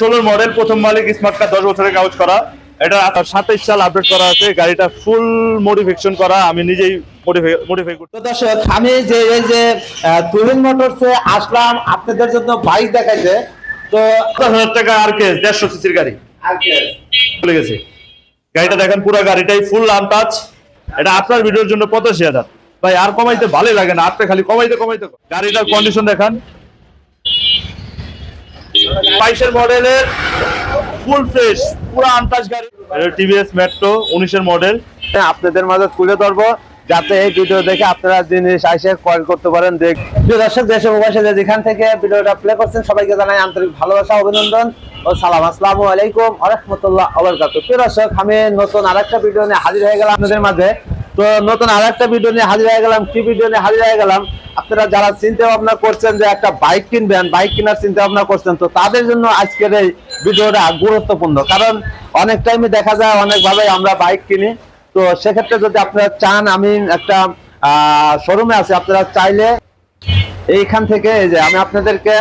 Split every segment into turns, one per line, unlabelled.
ষোলোর মডেল প্রথম মালিক স্মার্ট দশ বছরের কাগজ করা। এটা সাতাইশ সাল আপডেট করা আছে। গাড়িটা ফুল মডিফিকেশন করা আমি নিজেই মডিফাই মডিফাই করতে
দর্শক আমি যে এই যে তুহিন মোটরসে আসলাম আপনাদের জন্য বাইক দেখাইতে তো
দশ হাজার টাকা আর কে দেড়শো সিসির গাড়ি। চলে গেছে। গাড়িটা দেখেন পুরো গাড়িটাই ফুল আনটাচ এটা আপনার ভিডিওর জন্য পঁচাশি হাজার। ভাই আর কমাইতে ভালোই লাগে না। আপনি খালি কমাইতে কমাইতে। গাড়িটার কন্ডিশন দেখান। বাইশের মডেলের ফুল ফ্রেশ পুরো আনটাচ গাড়ি। টিভিএস মেট্রো উনিশের মডেল
আপনাদের মাঝে তুলে ধরবো যাতে এই ভিডিও দেখে আপনারা জিনিস আইসে কল করতে পারেন দেখ দর্শক দেশে প্রবাসে যেখান থেকে ভিডিওটা প্লে করছেন সবাইকে জানাই আন্তরিক ভালোবাসা অভিনন্দন ও সালাম। আসসালামু আলাইকুম আরহামতুল্লাহ আবরকাত প্রিয় দর্শক আমি নতুন আরেকটা ভিডিও নিয়ে হাজির হয়ে গেলাম আপনাদের মাঝে। তো নতুন আরেকটা ভিডিও নিয়ে হাজির হয়ে গেলাম। কি ভিডিও নিয়ে হাজির হয়ে গেলাম? আপনারা যারা চিন্তা ভাবনা করছেন যে একটা বাইক কিনবেন বাইক কেনার চিন্তা ভাবনা করছেন, তো তাদের জন্য আজকের এই ভিডিওটা গুরুত্বপূর্ণ। কারণ অনেক টাইমে দেখা যায়, অনেকভাবে আমরা বাইক কিনি। তো সেক্ষেত্রে যদি আপনারা চান, আমি একটা শোরুমে আছে, আপনারা চাইলে এইখান থেকে এই যে আমি আপনাদেরকে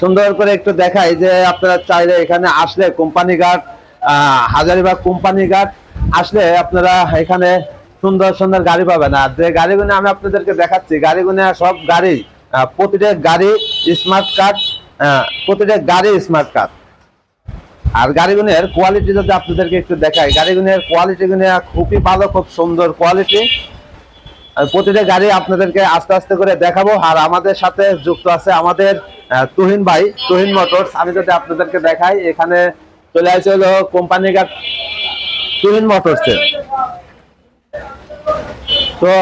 সুন্দর করে একটু দেখাই যে আপনারা চাইলে এখানে আসলে company guard Hazaribagh company guard আসলে আপনারা এখানে সুন্দর সুন্দর গাড়ি পাবেন। আর যে গাড়িগুলো আমি আপনাদেরকে দেখাচ্ছি, গাড়িগুলো সব গাড়ি প্রতিটা গাড়ি স্মার্ট কার্ড প্রতিটা গাড়ি স্মার্ট কার্ড আর গাড়িগুলোর কোয়ালিটি যদি আপনাদেরকে একটু দেখাই, গাড়িগুলোর কোয়ালিটি খুবই ভালো, খুব সুন্দর কোয়ালিটি প্রতিটা গাড়ি আপনাদেরকে আস্তে আস্তে করে দেখাবো। আর আমাদের সাথে যুক্ত আছে আমাদের তুহিন ভাই, তুহিন মোটরস। আমি যদি আপনাদেরকে দেখাই, এখানে চলে আসে হলো কোম্পানি গার্ড তুহিন মোটরসে তো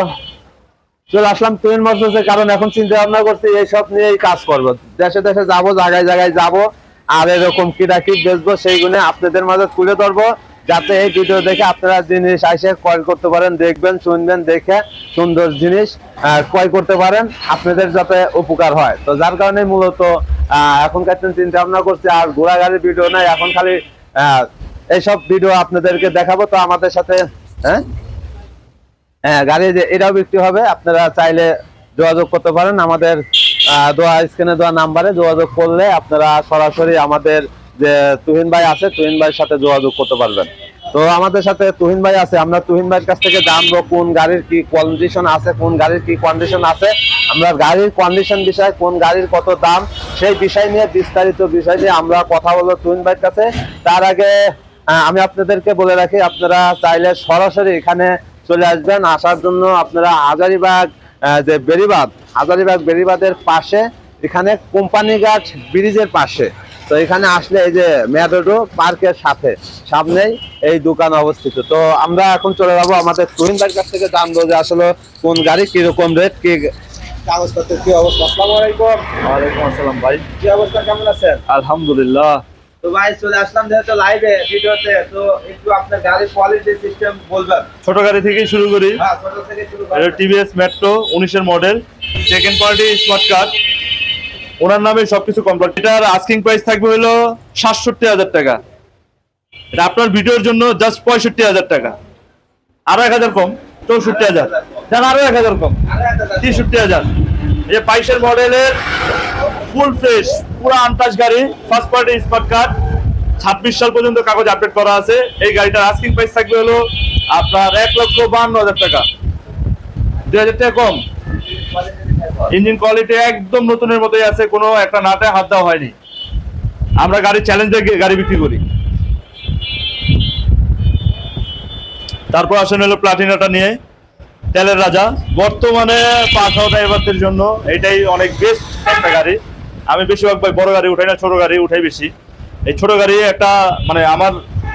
চলে আসলাম তুহিন মোটরসে কারণ এখন চিন্তা ভাবনা করছি এইসব নিয়েই কাজ করব। দেশে দেশে যাব, জায়গায় জায়গায় যাব, আর এরকম কিরা কি বেচবো সেইগুলো আপনাদের মাঝে তুলে ধরবো, যাতে এই ভিডিও দেখে আপনারা জিনিস এসে ক্রয় করতে পারেন, দেখবেন, শুনবেন, দেখে সুন্দর জিনিস ক্রয় করতে পারেন, আপনাদের যাতে উপকার হয়। তো যার কারণে মূলত এখনকার চিন্তা ভাবনা করছি, আর ঘোড়া গাড়ির ভিডিও নাই, এখন খালি এইসব ভিডিও আপনাদেরকে দেখাবো, তো আমাদের সাথে হ্যাঁ? হ্যাঁ গাড়ি এটাও বিক্রি হবে, আপনারা চাইলে যোগাযোগ করতে পারেন। আমাদের দেওয়া স্ক্রিনে দেওয়া নাম্বারে যোগাযোগ করলে আপনারা সরাসরি আমাদের যে তুহিন ভাই আছে, তুহিন ভাইয়ের সাথে যোগাযোগ করতে পারবেন। তো আমাদের সাথে তুহিন ভাই আছে, আমরা তুহিন ভাইয়ের কাছ থেকে জানব কোন গাড়ির কি কন্ডিশন আছে, কোন গাড়ির কি কন্ডিশন আছে। আমরা গাড়ির কন্ডিশন বিষয় কোন গাড়ির কত দাম, সেই বিষয় নিয়ে বিস্তারিত বিষয় নিয়ে আমরা কথা বলব তুহিন ভাইয়ের কাছে। তার আগে আমি আপনাদেরকে বলে রাখি আপনারা চাইলে সরাসরি এখানে চলে আসবেন। আসার জন্য আপনারা হাজারিবাগ যে বেরিবাদ হাজারিবাগ বেরিবাদের পাশে এখানে কোম্পানি গাছ ব্রিজের পাশে। তো এখানে আসলে এই যে মেয়াদো পার্কের সাথে সামনেই এই দোকান অবস্থিত। তো আমরা এখন চলে যাব আমাদের তুহিনদার কাছ থেকে জানব যে আসলে কোন গাড়ি কীরকম রেট কি কাগজপত্র কি অবস্থা। আসসালামু আলাইকুম।
ওয়ালাইকুম আসসালাম ভাই।
কি অবস্থা কেমন আছেন?
আলহামদুলিল্লাহ।
তো ভাই চলে আসলাম যেহেতু লাইভে ভিডিওতে তো একটু আপনার গাড়ির কোয়ালিটি সিস্টেম বলবেন।
ছোট গাড়ি থেকেই শুরু করি।
হ্যাঁ ছোট থেকে শুরু
টিভিএস মেট্রো উনিশের model second party smart card owner নামে সবকিছু কমপ্লিট এটার আস্কিং প্রাইস থাকবে হলো সাতষট্টি হাজার টাকা। এটা আপনার ভিডিওর জন্য জাস্ট পঁয়ষট্টি হাজার টাকা। আরও এক হাজার কম চৌষট্টি হাজার। দেন আরও এক হাজার কম। তেষট্টি হাজার। এই যে বাইশের মডেলের ফুল ফ্রেশ, পুরো আনটাচ গাড়ি ফার্স্ট পার্টি স্মার্ট কার্ড ছাব্বিশ সাল পর্যন্ত কাগজ আপডেট করা আছে। এই গাড়িটার আস্কিং প্রাইস থাকবে হলো আপনার এক লক্ষ বান্ন হাজার টাকা। দুই হাজার টাকা কম। ইঞ্জিন কোয়ালিটি একদম নতুনের মতোই আছে, কোনো একটা নাটে হাত দেওয়া হয়নি। আমরা গাড়ি চ্যালেঞ্জে গাড়ি বিক্রি করি। তারপর আসেন হলো প্লাটিনাটা নিয়ে, তেলের রাজা। বর্তমানে পাঠাও ড্রাইভারদের জন্য এটাই অনেক বেস্ট একটা গাড়ি। আমি বেশিরভাগ ভাই বড় গাড়ি উঠাই না ছোট গাড়ি উঠাই বেশি। এই ছোট গাড়ি একটা মানে আমার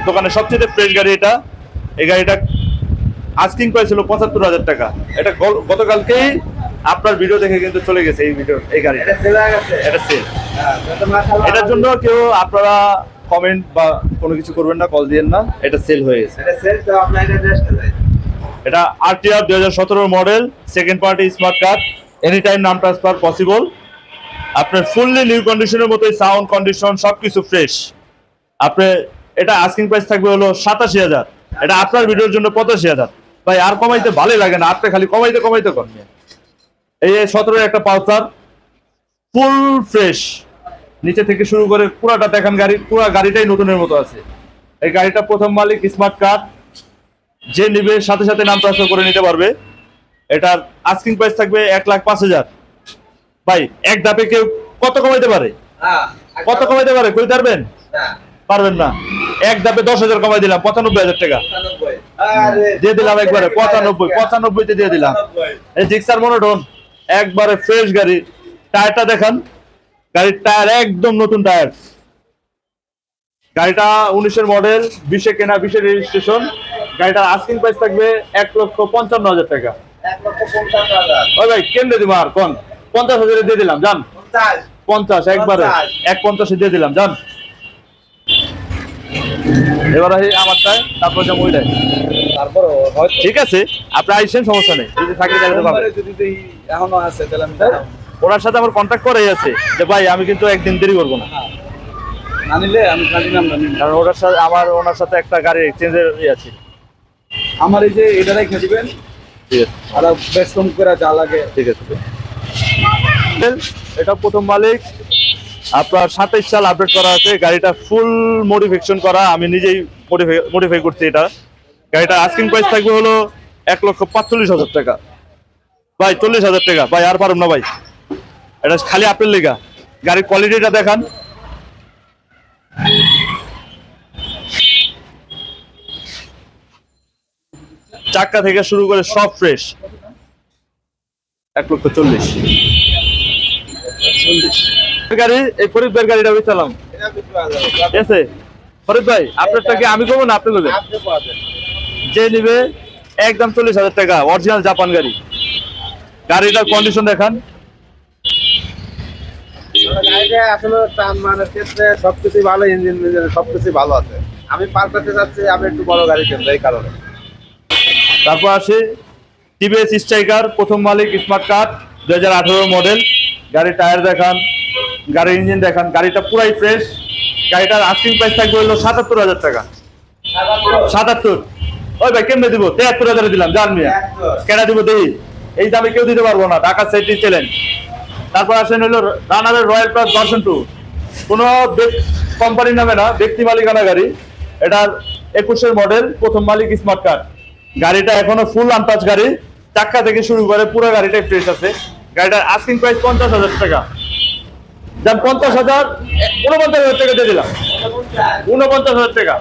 দোকানে সবচেয়ে ফ্রেশ গাড়ি এটা। এই গাড়িটা আস্কিং প্রাইস ছিল পঁচাত্তর হাজার টাকা। এটা গতকালকেই আপনার ভিডিও দেখে কিন্তু চলে গেছে এই ভিডিও এই গাড়িটা।
এটা সেল হয়ে
এটার জন্য কেউ আপনারা কমেন্ট বা কোনো কিছু করবেন না কল দিয়েন না। এটা সেল হয়ে গেছে।
এটা যায়
এটা আরটিআর দুই হাজার সতেরো model second party smart card any time নাম ট্রান্সফার পসিবল আপনার ফুললি নিউ কন্ডিশনের মতোই সাউন্ড কন্ডিশন সবকিছু ফ্রেশ আপনি, এটা আস্কিং প্রাইস থাকবে হলো সাতাশি হাজার। এটা আপনার ভিডিওর জন্য পঁচাশি হাজার। ভাই, আর কমাইতে ভালোই লাগে না, আপনি খালি কমাইতে কমাইতে করেন। এই সতেরো একটা পালসার ফুল ফ্রেশ নিচে থেকে শুরু করে পুরাটা দেখান গাড়ি, পুরা গাড়িটাই নতুনের মতো আছে। এই গাড়িটা প্রথম মালিক স্মার্ট কার্ড যে নিবে, সাথে সাথে নাম ট্রান্সফার করে নিতে পারবে। এটার আস্কিং প্রাইস থাকবে এক লাখ পাঁচ হাজার। ভাই এক ধাপে কেউ কত কমাইতে পারে? কত কমাইতে পারে? কই পারবেন? পারবেন না। এক ধাপে দশ হাজার কমাই দিলাম পঁচানব্বই হাজার টাকা। দিয়ে দিলাম একবারে পঁচানব্বই পঁচানব্বইতে দিয়ে দিলাম। এই জিক্সার মনোটন একবারে ফ্রেশ গাড়ি। টায়ারটা দেখান। গাড়ির টায়ার একদম নতুন টায়ার। গাড়িটা উনিশের মডেল বিশে কেনা বিশে রেজিস্ট্রেশন। গাড়িটার আস্কিং প্রাইস থাকবে এক লক্ষ পঞ্চান্ন হাজার টাকা। ওই ভাই কেন্দ্রে দিব আর কোন? পঞ্চাশ হাজারে দিয়ে দিলাম জান। পঞ্চাশ। একবারে। এক পঞ্চাশে দিয়ে দিলাম জান। এবার আসি আমারটায় তারপর যে মহিলায়
তারপর
ঠিক আছে আপনি আইসেন সমস্যা নেই। যদি থাকে পারবেন
যদি এখনও আছে তাহলে আমি
হ্যাঁ? ওনার সাথে আমার কন্ট্যাক্ট করাই আছে যে ভাই আমি কিন্তু একদিন দেরি করব না।
না নিলে আমি কাজী নাম।
কারণ ওনার সাথে আমার ওনার সাথে একটা গাড়ি এক্সচেঞ্জের ইয়ে আছে।
আমার এই যে এটা রেখে দিবেন
ঠিক আছে।
আর বেশ কম করে যা লাগে।
ঠিক আছে। এটা প্রথম মালিক। আপনার সাতাইশ সাল আপডেট করা আছে। গাড়িটা ফুল মডিফিকেশন করা। আমি নিজেই মডিফাই করছি এটা। গাড়িটার আস্কিং প্রাইস থাকবে হলো এক লক্ষ পাঁচচল্লিশ হাজার টাকা। ভাই, চল্লিশ হাজার টাকা। ভাই, আর পারুম না ভাই। এটা খালি আপেল লেগা। গাড়ির কোয়ালিটিটা দেখান। চাকা থেকে শুরু করে সব ফ্রেশ এক লক্ষ চল্লিশ। গাড়ি এই ফরিদ ভাইয়ের গাড়িটা ঠিক আছে? ফরিদ ভাই আমি করব না আপনি করবেন? যে নিবে একদম চল্লিশ হাজার টাকা অরিজিনাল জাপান গাড়ি। গাড়িটার কন্ডিশন দেখান।
আসলে মানের ক্ষেত্রে সবকিছুই ভালো ইঞ্জিন সবকিছুই ভালো আছে। আমি চাচ্ছি আমি একটু বড় গাড়ি কিনবো এই কারণে।
তারপর আসে। টিভিএস স্ট্রাইকার প্রথম মালিক স্মার্ট কার্ড দু হাজার আঠারো মডেল গাড়ির টায়ার দেখান গাড়ির ইঞ্জিন দেখান গাড়িটা পুরাই ফ্রেশ গাড়িটার আস্কিং প্রাইস থাকবে হলো সাতাত্তর হাজার টাকা। সাতাত্তর। ওই ভাই কেমনে দিব? তেহাত্তর হাজারে দিলাম জান মিয়া। কেনা দিব দেই? এই দামে কেউ দিতে পারব না ঢাকা সাইটি চ্যালেঞ্জ তারপর আসেন হলো রানারের রয়্যাল প্লাস ভার্সন টু কোনো কোম্পানির নামে না ব্যক্তি মালিকানা গাড়ি। এটার একুশের মডেল প্রথম মালিক স্মার্ট কার্ড গাড়িটা এখনও ফুল আনটাচ গাড়ি। চাক্কা থেকে শুরু করে পুরো গাড়িটাই ফ্রেশ আছে। গাড়িটার আস্কিং প্রাইস পঞ্চাশ হাজার টাকা। যান পঞ্চাশ হাজার উনপঞ্চাশ হাজার টাকা দিয়ে দিলাম। উনপঞ্চাশ হাজার টাকা।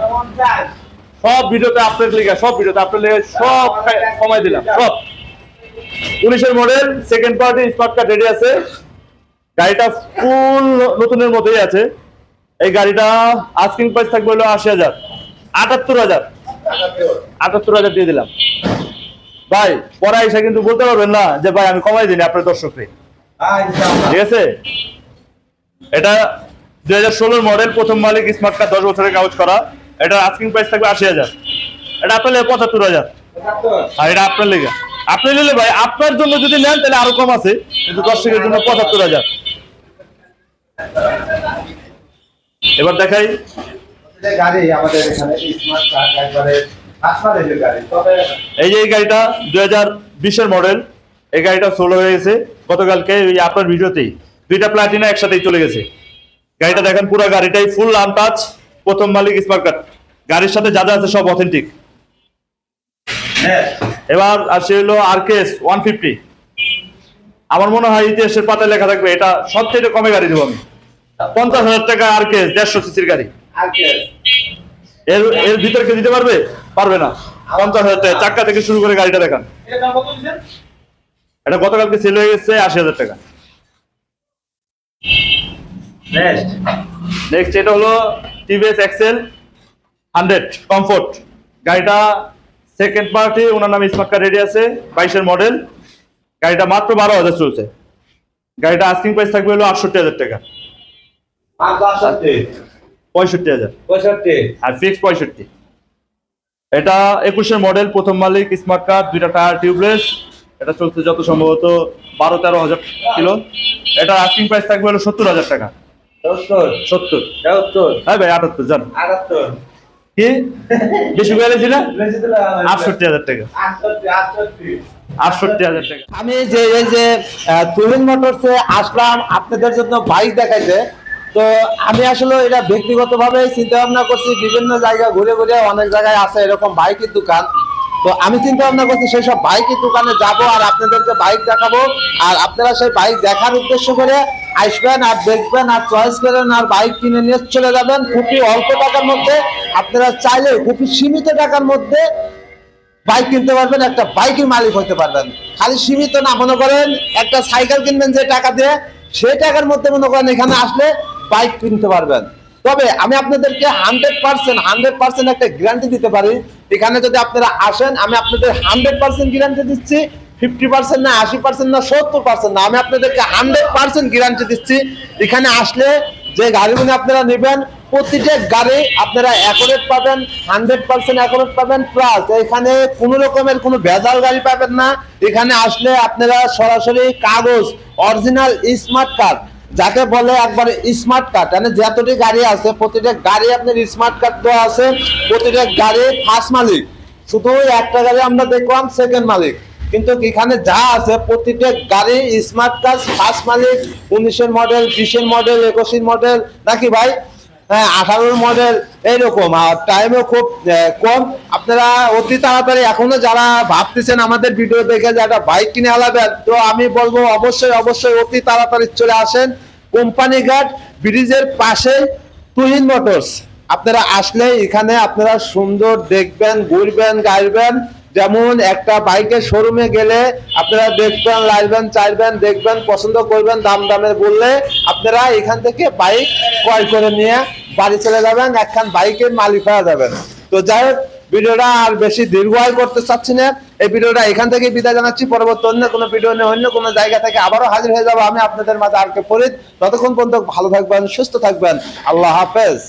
সব ভিডিওতে আপনার লিখা, সব ভিডিওতে আপনার লিখে সব কমাই দিলাম, সব। উনিশের model second party smart card ready আছে। গাড়িটা ফুল নতুনের মতোই আছে। এই গাড়িটা আস্কিং প্রাইস থাকবে হলো আশি হাজার, আটাত্তর হাজার। আটাত্তর হাজার দিয়ে দিলাম। ভাই পরে এসে কিন্তু বলতে পারবেন না যে ভাই আমি কমাই দিনি আপনার দর্শককে। ঠিক আছে? এটা দুই হাজার ষোলোর মডেল প্রথম মালিক স্মার্ট কার্ড দশ বছরের কাগজ করা। এটা আস্কিং প্রাইস থাকবে আশি হাজার। এটা আপনার লেগে পঁচাত্তর হাজার। আর এটা আপনার লেগে। আপনি নিলে ভাই আপনার জন্য যদি নেন তাহলে আরও কম আছে কিন্তু দর্শকের জন্য পঁচাত্তর হাজার। এবার দেখাই।
গাড়ি আমাদের এখানে স্মার্ট কার্ড একবারে
এই যে এই গাড়িটা দুই হাজার বিশের মডেল এই গাড়িটা সোলো হয়ে গেছে। গতকালকে ওই আপনার ভিডিওতেই দুইটা প্লাটিনা একসাথেই চলে গেছে। গাড়িটা দেখেন পুরো গাড়িটাই ফুল আনটাচ প্রথম মালিক স্মার্ট কার্ড গাড়ির সাথে যা যা আছে সব অথেন্টিক এবার আসে হলো আরকেএস ওয়ান ফিফটি আমার মনে হয় ইতিহাসের পাতায় লেখা থাকবে এটা সবচেয়ে কমে গাড়ি দেবো আমি। পঞ্চাশ হাজার টাকা আরকেএস দেড়শো সিসির গাড়ি। এর এর ভিতরে কেউ দিতে পারবে? পারবে না। পঞ্চাশ হাজার টাকা। চাক্কা থেকে শুরু করে গাড়িটা দেখান। এটা গতকালকে সেল হয়ে গেছে আশি হাজার টাকা।
নেক্সট
নেক্সট এটা হলো টিভিএস এক্সেল হান্ড্রেড কমফোর্ট গাড়িটা সেকেন্ড পার্টি ওনার নামে স্মার্ট কার্ড রেডি আছে বাইশের মডেল গাড়িটা মাত্র বারো হাজার চলছে। গাড়িটা আস্কিং প্রাইস থাকবে হলো আটষট্টি হাজার টাকা। পঁয়ষট্টি হাজার।
পঁয়ষট্টি।
আর ফিক্স পঁয়ষট্টি। এটা একুশের মডেল প্রথম মালিক স্মার্ট কার্ড দুইটা টায়ার টিউবলেস এটা চলছে যত সম্ভবত বারো তেরো হাজার কিলো। এটা আস্কিং প্রাইস থাকবে হলো সত্তর হাজার টাকা।
সত্তর।
সত্তর। হ্যাঁ ভাই আটাত্তর জান।
আটাত্তর।
কি? বেশি বলেছি না? আটষট্টি হাজার টাকা।
আটষট্টি
হাজার টাকা।
আমি যে এই যে তুহিন মোটরসে আসলাম আপনাদের জন্য বাইক দেখাইতে তো আমি আসলে এটা ব্যক্তিগতভাবে চিন্তা ভাবনা করছি, বিভিন্ন জায়গা ঘুরে ঘুরে অনেক জায়গায় আছে এরকম বাইকের দোকান। তো আমি চিন্তা ভাবনা করছি সেই সব বাইকের দোকানে যাব আর আপনাদেরকে বাইক দেখাবো আর আপনারা সেই বাইক দেখার উদ্দেশ্য করে আসবেন আর দেখবেন আর চয়েস করেন আর বাইক কিনে নিয়ে চলে যাবেন। খুবই অল্প টাকার মধ্যে। আপনারা চাইলে খুবই সীমিত টাকার মধ্যে বাইক কিনতে পারবেন, একটা বাইকের মালিক হতে পারবেন। খালি সীমিত না, মনে করেন একটা সাইকেল কিনবেন যে টাকা দিয়ে সেই টাকার মধ্যে মনে করেন এখানে আসলে বাইক কিনতে পারবেন। তবে আমি আপনাদেরকে হান্ড্রেড পার্সেন্ট হান্ড্রেড পার্সেন্ট একটা গ্যারান্টি দিতে পারি। এখানে যদি আপনারা আসেন, আমি আপনাদের হান্ড্রেড পার্সেন্ট গ্যারান্টি দিচ্ছি। ফিফটি পার্সেন্ট না, আশি পার্সেন্ট না, সত্তর পার্সেন্ট না, আমি আপনাদেরকে হান্ড্রেড পার্সেন্ট গ্যারান্টি দিচ্ছি। এখানে আসলে যে গাড়িগুলো আপনারা নেবেন, প্রতিটা গাড়ি আপনারা অ্যাকোরেট পাবেন হান্ড্রেড পার্সেন্ট অ্যাকোরেট পাবেন। প্লাস এখানে কোনো রকমের কোনো ভেজাল গাড়ি পাবেন না। এখানে আসলে আপনারা সরাসরি কাগজ অরিজিনাল স্মার্ট কার্ড যাকে বলে একবার স্মার্ট কার্ড মানে যতটি গাড়ি আছে, প্রতিটা গাড়ি আপনার স্মার্ট কার্ড দেওয়া আছে, প্রতিটা গাড়ি ফার্স্ট মালিক। শুধু একটা গাড়ি আমরা দেখলাম সেকেন্ড মালিক। কিন্তু এখানে যা আছে, প্রতিটা গাড়ি স্মার্ট কার্ড ফার্স্ট মালিক, উনিশের মডেল বিশের মডেল একুশের মডেল নাকি ভাই? হ্যাঁ আঠারোর মডেল এইরকম। আর টাইমও খুব কম। আপনারা অতি তাড়াতাড়ি এখনও যারা ভাবতেছেন আমাদের ভিডিও দেখে যে একটা বাইক কিনে আলাবেন, তো আমি বলব অবশ্যই অবশ্যই অতি তাড়াতাড়ি চলে আসেন কোম্পানি ঘাট, ব্রিজের পাশে তুহিন মোটরস। আপনারা আসলে এখানে আপনারা সুন্দর দেখবেন, ঘুরবেন, গাইবেন। যেমন একটা বাইকের শোরুমে গেলে আপনারা দেখবেন, লাইবেন, চাইবেন, দেখবেন, পছন্দ করবেন, দাম দামে বললে আপনারা এখান থেকে বাইক ক্রয় করে নিয়ে বাড়ি চলে যাবেন, একখান বাইকের মালিক হয়ে যাবেন। তো যাই হোক, ভিডিওটা আর বেশি দীর্ঘায়ু করতে চাচ্ছি না। এই ভিডিওটা এখান থেকে বিদায় জানাচ্ছি। পরবর্তী অন্য কোনো ভিডিও নিয়ে অন্য কোনো জায়গা থেকে আবারও হাজির হয়ে যাব আমি আপনাদের মাঝে আর কে ফরিদ। ততক্ষণ পর্যন্ত ভালো থাকবেন, সুস্থ থাকবেন। আল্লাহ হাফেজ।